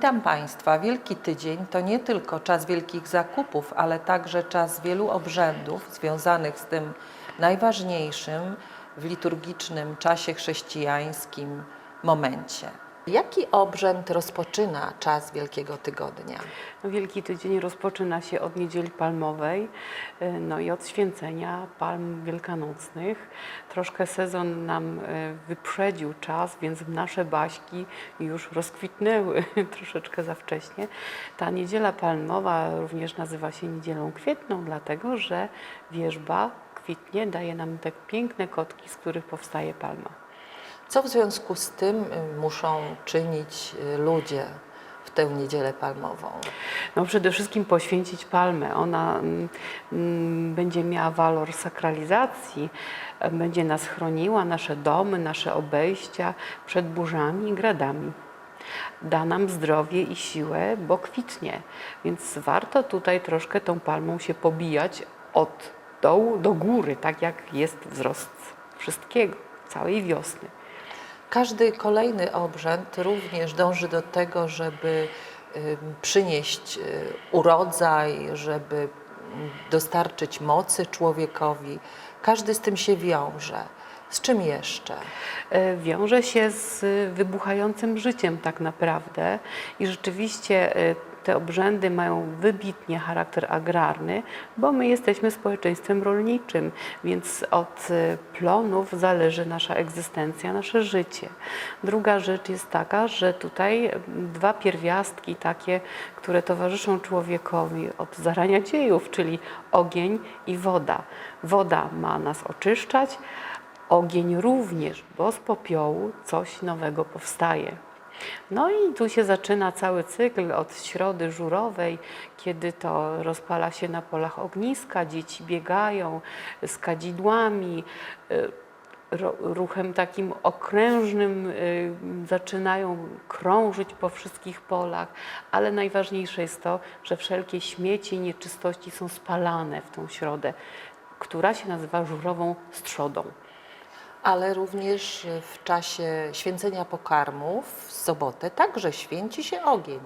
Witam Państwa. Wielki Tydzień to nie tylko czas wielkich zakupów, ale także czas wielu obrzędów związanych z tym najważniejszym w liturgicznym czasie chrześcijańskim momencie. Jaki obrzęd rozpoczyna czas Wielkiego Tygodnia? No, Wielki Tydzień rozpoczyna się od Niedzieli Palmowej, y, no i od święcenia palm wielkanocnych. Troszkę sezon nam y, wyprzedził czas, więc nasze baśki już rozkwitnęły troszeczkę za wcześnie. Ta Niedziela Palmowa również nazywa się Niedzielą Kwietną, dlatego że wierzba kwitnie, daje nam te piękne kotki, z których powstaje palma. Co w związku z tym y, muszą czynić y, ludzie w tę Niedzielę Palmową? No przede wszystkim poświęcić palmę. Ona mm, mm, będzie miała walor sakralizacji, e, będzie nas chroniła, nasze domy, nasze obejścia przed burzami i gradami. Da nam zdrowie i siłę, bo kwitnie. Więc warto tutaj troszkę tą palmą się pobijać od dołu do góry, tak jak jest wzrost wszystkiego, całej wiosny. Każdy kolejny obrzęd również dąży do tego, żeby przynieść y, urodzaj, żeby mm, dostarczyć mocy człowiekowi. Każdy z tym się wiąże. Z czym jeszcze? e, wiąże się z wybuchającym życiem tak naprawdę i rzeczywiście e, te obrzędy mają wybitnie charakter agrarny, bo my jesteśmy społeczeństwem rolniczym, więc od e, plonów zależy nasza egzystencja, nasze życie. Druga rzecz jest taka, że tutaj m, dwa pierwiastki takie, które towarzyszą człowiekowi od zarania dziejów, czyli ogień i woda. Woda ma nas oczyszczać, Ogień również, bo z popiołu coś nowego powstaje. No i tu się zaczyna cały cykl od środy żurowej, kiedy to rozpala się na polach ogniska, dzieci biegają z kadzidłami, y, ruchem takim okrężnym y, zaczynają krążyć po wszystkich polach, ale najważniejsze jest to, że wszelkie śmieci i nieczystości są spalane w tą środę, która się nazywa żurową strzodą. Ale również w czasie święcenia pokarmów w sobotę także święci się ogień.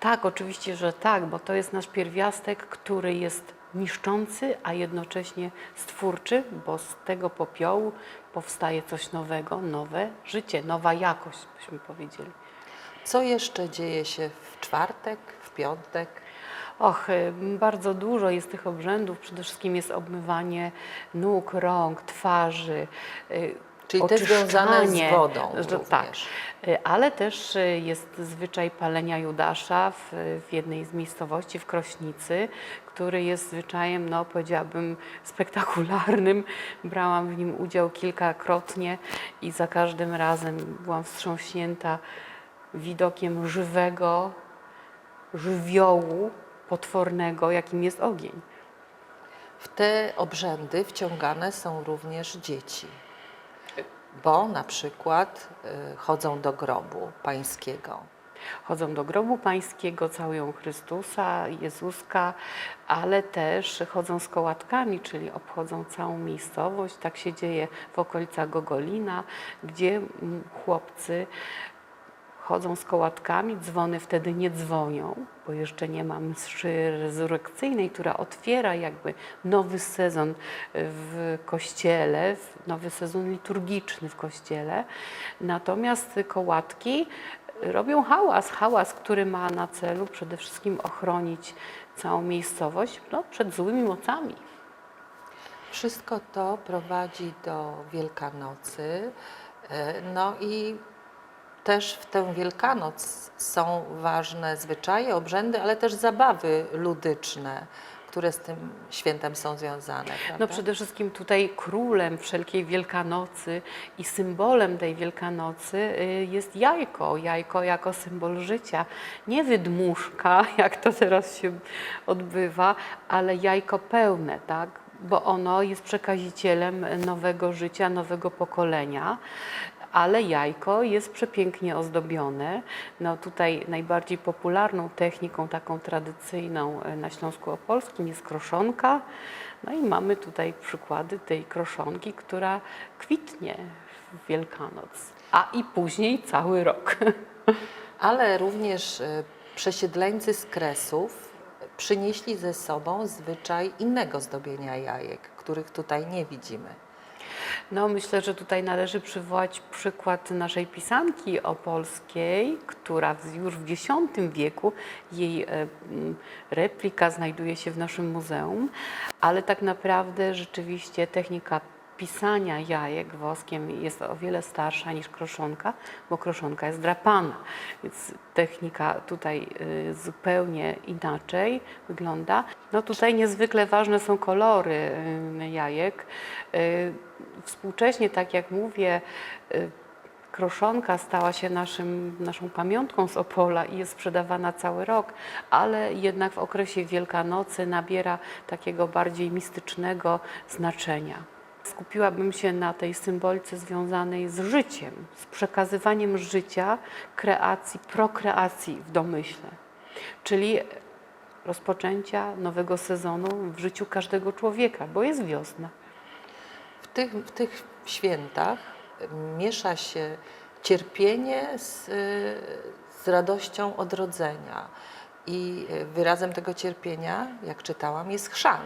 Tak, oczywiście, że tak, bo to jest nasz pierwiastek, który jest niszczący, a jednocześnie stwórczy, bo z tego popiołu powstaje coś nowego, nowe życie, nowa jakość, byśmy powiedzieli. Co jeszcze dzieje się w czwartek, w piątek? Och, y, bardzo dużo jest tych obrzędów. Przede wszystkim jest obmywanie nóg, rąk, twarzy. y, Czyli te związane z wodą Tak. Y, ale też jest zwyczaj palenia Judasza w, w jednej z miejscowości, w Krośnicy, który jest zwyczajem, no powiedziałabym, spektakularnym. Brałam w nim udział kilkakrotnie i za każdym razem byłam wstrząśnięta widokiem żywego żywiołu potwornego, jakim jest ogień. W te obrzędy wciągane są również dzieci, bo na przykład y, chodzą do grobu pańskiego. Chodzą do grobu pańskiego, całują Chrystusa, Jezuska, ale też chodzą z kołatkami, czyli obchodzą całą miejscowość. Tak się dzieje w okolicach Gogolina, gdzie mm, chłopcy chodzą z kołatkami, dzwony wtedy nie dzwonią, bo jeszcze nie ma mszy rezurekcyjnej, która otwiera jakby nowy sezon w kościele, nowy sezon liturgiczny w kościele. Natomiast kołatki robią hałas, hałas, który ma na celu przede wszystkim ochronić całą miejscowość no, przed złymi mocami. Wszystko to prowadzi do Wielkanocy. e, No i też w tę Wielkanoc są ważne zwyczaje, obrzędy, ale też zabawy ludyczne, które z tym świętem są związane. No Prawda? przede wszystkim tutaj królem wszelkiej Wielkanocy i symbolem tej Wielkanocy y, jest jajko. Jajko jako symbol życia. Nie wydmuszka, jak to teraz się odbywa, ale jajko pełne, tak? Bo ono jest przekazicielem nowego życia, nowego pokolenia. Ale jajko jest przepięknie ozdobione. No tutaj najbardziej popularną techniką, taką tradycyjną e, na Śląsku Opolskim jest kroszonka. No i mamy tutaj przykłady tej kroszonki, która kwitnie w Wielkanoc, a i później cały rok. ale również e, przesiedleńcy z Kresów przynieśli ze sobą zwyczaj innego zdobienia jajek, których tutaj nie widzimy. No, myślę, że tutaj należy przywołać przykład naszej pisanki opolskiej, która już w X wieku, jej e, replika znajduje się w naszym muzeum, ale tak naprawdę rzeczywiście technika pisania jajek woskiem jest o wiele starsza niż kroszonka, bo kroszonka jest drapana, więc technika tutaj y, zupełnie inaczej wygląda. No tutaj niezwykle ważne są kolory y, jajek. Y, Współcześnie, tak jak mówię, kroszonka stała się naszym, naszą pamiątką z Opola i jest sprzedawana cały rok, ale jednak w okresie Wielkanocy nabiera takiego bardziej mistycznego znaczenia. Skupiłabym się na tej symbolice związanej z życiem, z przekazywaniem życia, kreacji, prokreacji w domyśle, czyli rozpoczęcia nowego sezonu w życiu każdego człowieka, bo jest wiosna. W tych, w tych świętach miesza się cierpienie z, z radością odrodzenia. I wyrazem tego cierpienia, jak czytałam, jest chrzan.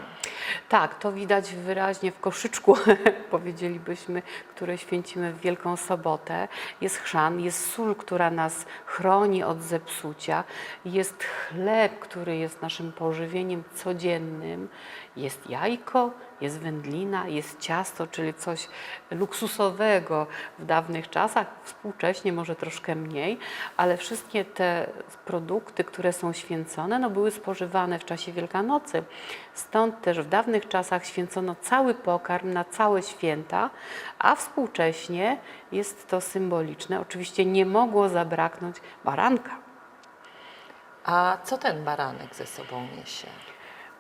Tak, to widać wyraźnie w koszyczku, powiedzielibyśmy, które święcimy w Wielką Sobotę. Jest chrzan, jest sól, która nas chroni od zepsucia, jest chleb, który jest naszym pożywieniem codziennym, jest jajko, jest wędlina, jest ciasto, czyli coś luksusowego w dawnych czasach, współcześnie może troszkę mniej, ale wszystkie te produkty, które są święcone, no były spożywane w czasie Wielkanocy. Stąd też w dawnych czasach święcono cały pokarm na całe święta, a współcześnie jest to symboliczne. Oczywiście nie mogło zabraknąć baranka. A co ten baranek ze sobą niesie?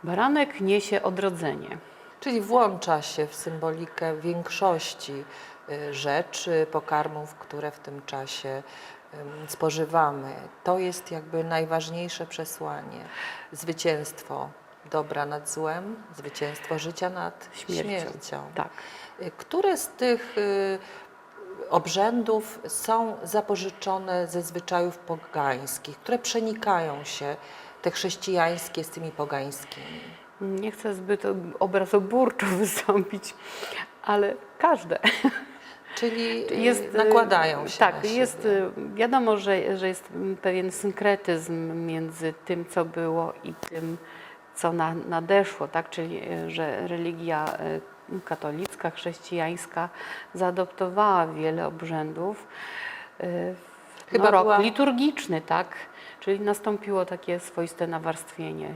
Baranek niesie odrodzenie. Czyli włącza się w symbolikę większości y, rzeczy, pokarmów, które w tym czasie spożywamy. To jest jakby najważniejsze przesłanie. Zwycięstwo dobra nad złem, zwycięstwo życia nad Śmiercią. śmiercią. Tak. Y, Które z tych y, obrzędów są zapożyczone ze zwyczajów pogańskich, które przenikają się, te chrześcijańskie z tymi pogańskimi? Nie chcę zbyt obrazoburczo wystąpić, ale każde. Czyli Jest, y, nakładają się Tak, jest, siebie. y, wiadomo, że, że jest pewien synkretyzm między tym, co było i tym, co na, nadeszło, tak? czyli y, że religia katolicka, chrześcijańska zaadoptowała wiele obrzędów. Chyba no, rok była- liturgiczny, tak? Czyli nastąpiło takie swoiste nawarstwienie.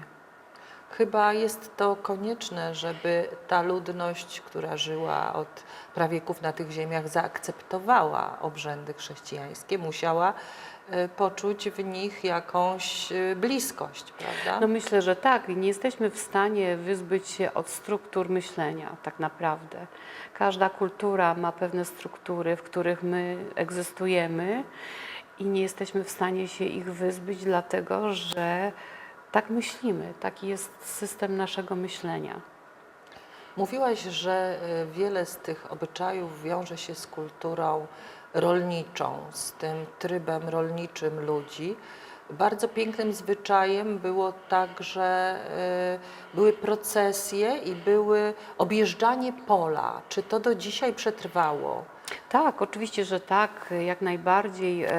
Chyba jest to konieczne, żeby ta ludność, która żyła od prawieków na tych ziemiach, zaakceptowała obrzędy chrześcijańskie, musiała e, poczuć w nich jakąś e, bliskość, prawda? No myślę, że tak. Nie jesteśmy w stanie wyzbyć się od struktur myślenia, tak naprawdę. Każda kultura ma pewne struktury, w których my egzystujemy i nie jesteśmy w stanie się ich wyzbyć, dlatego że tak myślimy. Taki jest system naszego myślenia. Mówiłaś, że e, wiele z tych obyczajów wiąże się z kulturą rolniczą, z tym trybem rolniczym ludzi. Bardzo pięknym zwyczajem było także, e, były procesje i były objeżdżanie pola. Czy to do dzisiaj przetrwało? Tak, oczywiście, że tak. Jak najbardziej e,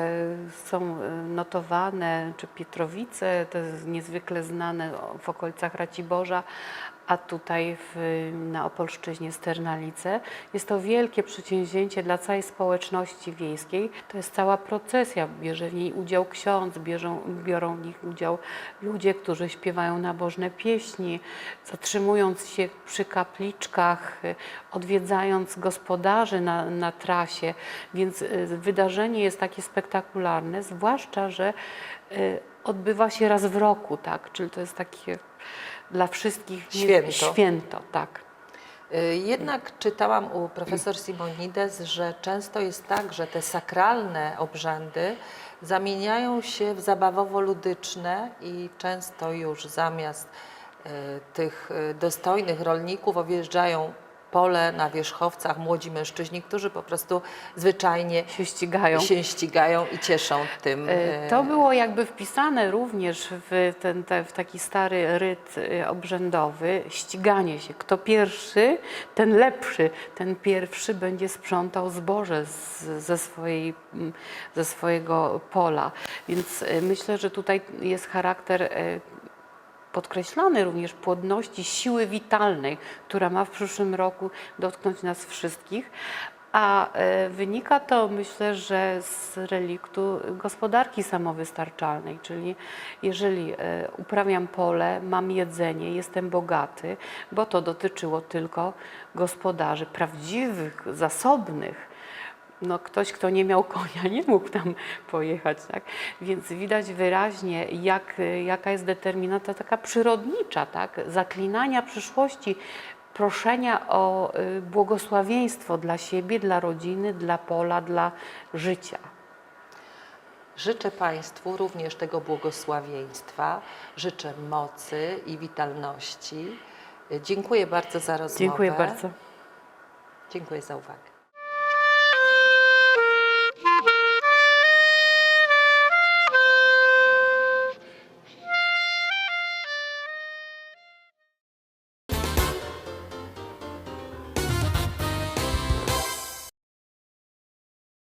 są e, notowane, czy Pietrowice, to jest niezwykle znane w okolicach Raciborza, a tutaj w, na Opolszczyźnie Sternalice. Jest to wielkie przedsięwzięcie dla całej społeczności wiejskiej. To jest cała procesja, bierze w niej udział ksiądz, bierzą, biorą w nich udział ludzie, którzy śpiewają nabożne pieśni, zatrzymując się przy kapliczkach, odwiedzając gospodarzy na, na trasie, więc y, wydarzenie jest takie spektakularne, zwłaszcza, że y, odbywa się raz w roku, tak, czyli to jest takie dla wszystkich Święto. święto tak. Y, Jednak czytałam u profesor Simonides, że często jest tak, że te sakralne obrzędy zamieniają się w zabawowo-ludyczne i często już zamiast y, tych y, dostojnych rolników objeżdżają pole na wierzchowcach, młodzi mężczyźni, którzy po prostu zwyczajnie Się ścigają. się ścigają i cieszą tym. E, e, To było jakby wpisane również w, ten, te, w taki stary ryt e, obrzędowy, ściganie się. Kto pierwszy, ten lepszy, ten pierwszy będzie sprzątał zboże z, ze, swojej, m, ze swojego pola. Więc myślę, że tutaj jest charakter podkreślony również płodności siły witalnej, która ma w przyszłym roku dotknąć nas wszystkich. A e, wynika to myślę, że z reliktu gospodarki samowystarczalnej, czyli jeżeli e, uprawiam pole, mam jedzenie, jestem bogaty, bo to dotyczyło tylko gospodarzy prawdziwych, zasobnych, no ktoś, kto nie miał konia, nie mógł tam pojechać, tak? Więc widać wyraźnie, jak, jaka jest determinacja taka przyrodnicza, tak? Zaklinania przyszłości, proszenia o y, błogosławieństwo dla siebie, dla rodziny, dla pola, dla życia. Życzę Państwu również tego błogosławieństwa, życzę mocy i witalności. Dziękuję bardzo za rozmowę. Dziękuję bardzo. Dziękuję za uwagę.